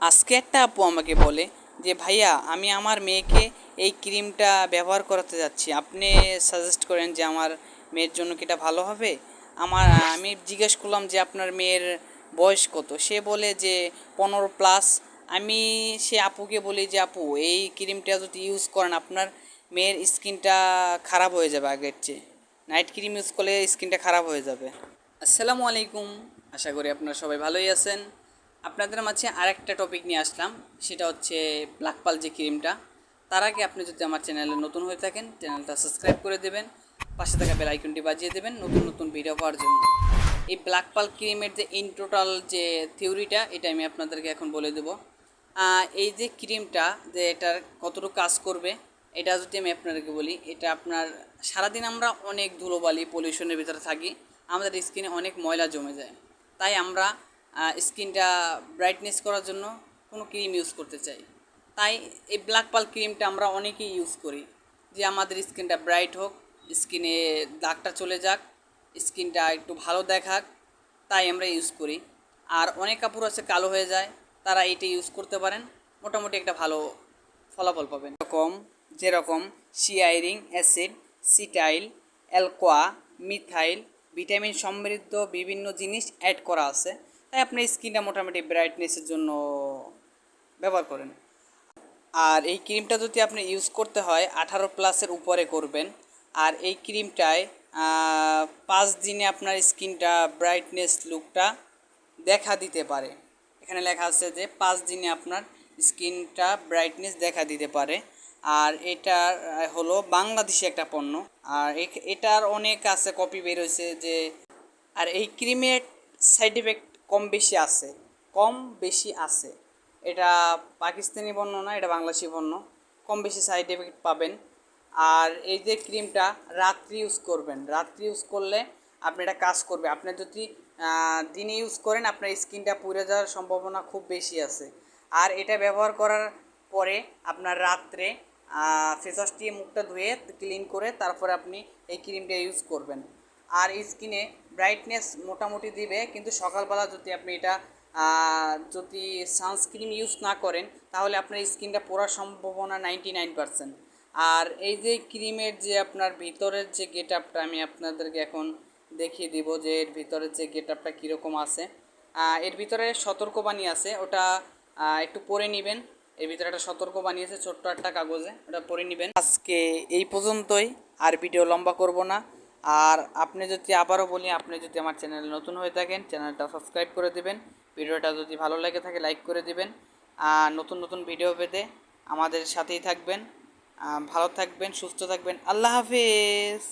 আজকে একটা আপু আমাকে বলে যে, ভাইয়া, আমি আমার মেয়েকে এই ক্রিমটা ব্যবহার করাতে যাচ্ছি। আপনি সাজেস্ট করেন যে, আমার মেয়ের জন্য কি এটা ভালো হবে? আমার, আমি জিজ্ঞেস করলাম যে, আপনার মেয়ের বয়স কত? সে বলে যে, পনেরো প্লাস আমি, সে আপুকে বলি যে, আপু, এই ক্রিমটা যদি ইউজ করেন, আপনার মেয়ের স্কিনটা খারাপ হয়ে যাবে আগের চেয়ে। নাইট ক্রিম ইউজ করলে স্কিনটা খারাপ হয়ে যাবে। আসসালামু আলাইকুম। আশা করি আপনারা সবাই ভালোই আছেন। আপনাদের মাঝে আরেকটা টপিক নিয়ে আসলাম, সেটা হচ্ছে ব্ল্যাক পাল যে ক্রিমটা তার আগে আপনি যদি আমার চ্যানেলে নতুন হয়ে থাকেন চ্যানেলটা সাবস্ক্রাইব করে দেবেন, পাশে থাকা বেল আইকনটি বাজিয়ে দেবেন নতুন নতুন ভিডিও পাওয়ার জন্য। এই ব্ল্যাক পাল ক্রিমের যে ইন টোটাল যে থিওরিটা এটা আমি আপনাদেরকে এখন বলে দেবো। এই যে ক্রিমটা যে এটার কতটুকু কাজ করবে, এটা যদি আমি আপনাদেরকে বলি, এটা আপনার সারাদিন আমরা অনেক ধুলোবালি পলিউশনের ভিতরে থাকি, আমাদের স্কিনে অনেক ময়লা জমে যায়। তাই আমরা স্কিনটা ব্রাইটনেস করার জন্য কোনো ক্রিম ইউজ করতে চাই। তাই এই ব্ল্যাক পাল ক্রিমটা আমরা অনেকেই ইউজ করি যে আমাদের স্কিনটা ব্রাইট হোক, স্কিনে দাগটা চলে যাক, স্কিনটা একটু ভালো দেখাক, তাই আমরা ইউজ করি। আর অনেক কাপড় আছে কালো হয়ে যায়, তারা এটা ইউজ করতে পারেন, মোটামুটি একটা ভালো ফলাফল পাবেন। এরকম, যেরকম সিআইরিং অ্যাসিড সিটাইল অ্যালকোয়া মিথাইল ভিটামিন সমৃদ্ধ বিভিন্ন জিনিস অ্যাড করা আছে। তাই আপনার স্কিনটা মোটামুটি ব্রাইটনেসের জন্য ব্যবহার করেন। আর এই ক্রিমটা যদি আপনি ইউজ করতে হয়, আঠারো প্লাসের উপরে করবেন। আর এই ক্রিমটায় পাঁচ দিনে আপনার স্কিনটা ব্রাইটনেস লুকটা দেখা দিতে পারে। এখানে লেখা আছে যে, পাঁচ দিনে আপনার স্কিনটা ব্রাইটনেস দেখা দিতে পারে। আর এটা হলো বাংলাদেশি একটা পণ্য। আর এটার অনেক আছে কপি বের হয়েছে যে, আর এই ক্রিমের সাইড এফেক্ট কম বেশি আছে। কম বেশি আছে। এটা পাকিস্তানি পণ্য না, এটা বাংলাদেশি বর্ণ কম বেশি সাইড এফেক্ট পাবেন। আর এই যে ক্রিমটা রাত্রি ইউজ করবেন। রাত্রি ইউজ করলে আপনি এটা কাজ করবে আপনি যদি দিনে ইউজ করেন, আপনার স্কিনটা পুড়ে যাওয়ার সম্ভাবনা খুব বেশি আছে। আর এটা ব্যবহার করার পরে আপনার রাত্রে ফেসওয়াশ দিয়ে মুখটা ধুয়ে ক্লিন করে তারপরে আপনি এই ক্রিমটা ইউজ করবেন। আর স্কিনে ব্রাইটনেস মোটামুটি দিবে, কিন্তু সকালবেলা যদি আপনি এটা যদি সানস্ক্রিন ইউজ না করেন, তাহলে আপনার স্কিনটা পড়ার সম্ভাবনা নাইনটি নাইন আর এই যে ক্রিমের যে আপনার ভিতরের যে গেট আপটা আমি আপনাদেরকে এখন দেখিয়ে দিব যে এর ভিতরের যে গেট আপটা কীরকম আছে। এর ভিতরে সতর্কবাণী আছে, ওটা একটু পরে নেবেন। এর ভিতরে একটা সতর্কবাণী আছে, ছোট্ট একটা কাগজে, ওটা পরে নেবেন। আজকে এই পর্যন্তই, আর ভিডিও লম্বা করব না। আর আপনি যদি আবারও বলি, আপনি যদি আমার চ্যানেলে নতুন হয়ে থাকেন, চ্যানেলটা সাবস্ক্রাইব করে দিবেন। ভিডিওটা যদি ভালো লেগে থাকে, লাইক করে দিবেন। আর নতুন নতুন ভিডিও পেতে আমাদের সাথেই থাকবেন। ভালো থাকবেন, সুস্থ থাকবেন। আল্লাহ হাফেজ।